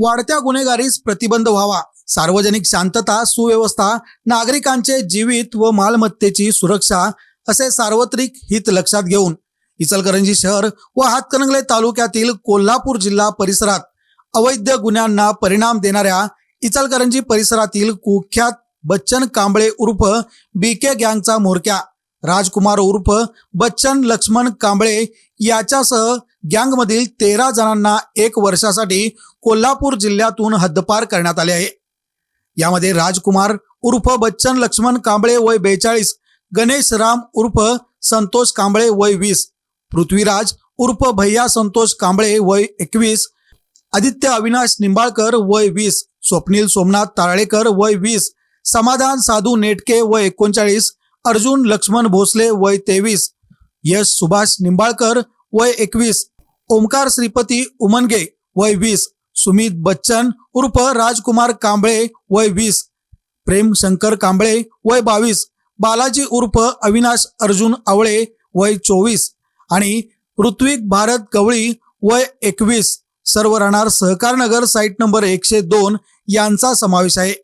वाढत्या गुन्हेगारीस प्रतिबंध व्हावा. सार्वजनिक शांतता सुव्यवस्था नागरिकांचे जीवित व मालमत्तेची सुरक्षा असे सार्वत्रिक हित लक्षात घेऊन इचलकरंजी शहर व हातकणंगले तालुक्यातील कोल्हापूर जिल्हा परिसरात अवैध गुन्ह्यांना परिणाम देणाऱ्या इचलकरंजी परिसरातील कुख्यात बच्चन कांबळे उर्फ बीके गँगचा म्होरक्या राजकुमार उर्फ बच्चन लक्ष्मण कांबळे याच्यासह गँगमधील तेरा जणांना एक वर्षासाठी कोल्हापूर जिल्ह्यातून हद्दपार करण्यात आले आहे. यामध्ये राजकुमार उर्फ बच्चन लक्ष्मण कांबळे वय बेचाळीस गणेश राम उर्फ संतोष कांबळे वय वीस पृथ्वीराज उर्फ भैया संतोष कांबळे वय एकवीस आदित्य अविनाश निंबाळकर वय वीस स्वप्नील सोमनाथ तारळेकर वय वीस समाधान साधू नेटके वय एकोणचाळीस अर्जुन लक्ष्मण भोसले वय तेवीस. यश सुभाष निंबाळकर वय एकवीस. ओमकार श्रीपती उमनगे वय वीस. सुमित बच्चन उर्फ राजकुमार कांबळे वय वीस. प्रेम शंकर कांबळे वय बावीस. बालाजी उर्फ अविनाश अर्जुन आवळे वय चोवीस. आणि ऋत्विक भारत गवळी वय एकवीस. सर्व राहणार सहकार नगर साईट नंबर एकशे दोन. यांचा समावेश आहे.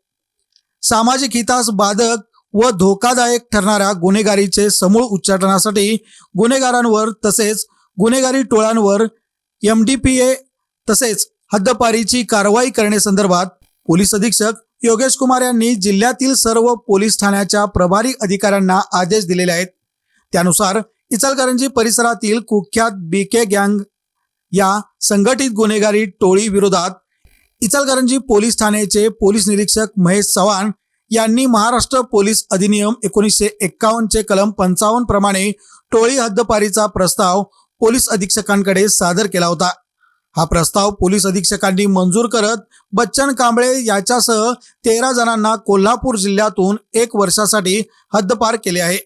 सामाजिक हितास बाधक व धोकादायक ठरणाऱ्या गुन्हेगारीचे समूळ उच्चाटनासाठी गुन्हेगारांवर तसेच गुन्हेगारी टोळ्यांवर एम डी पी ए तसेच हद्दपारीची कारवाई करण्यासंदर्भात पोलीस अधीक्षक योगेश कुमार यांनी जिल्ह्यातील सर्व पोलीस ठाण्याच्या प्रभारी अधिकाऱ्यांना आदेश दिलेले आहेत. त्यानुसार इचलकरंजी परिसरातील कुख्यात बीके गँग या संघटित गुन्हेगारी टोळी विरोधात इचलकरंजी पोलीस ठाण्याचे पोलीस निरीक्षक महेश चव्हाण यांनी महाराष्ट्र पोलीस अधिनियम एकोणीसशे एक्कावन्नचे कलम पंचावन्न प्रमाणे टोळी हद्दपारीचा प्रस्ताव पोलीस अधीक्षकांकडे सादर केला होता. हा प्रस्ताव पोलीस अधीक्षकांनी मंजूर करत बच्चन कांबळे याच्यासह तेरा जणांना कोल्हापूर जिल्ह्यातून एक वर्षासाठी हद्दपार केले आहे.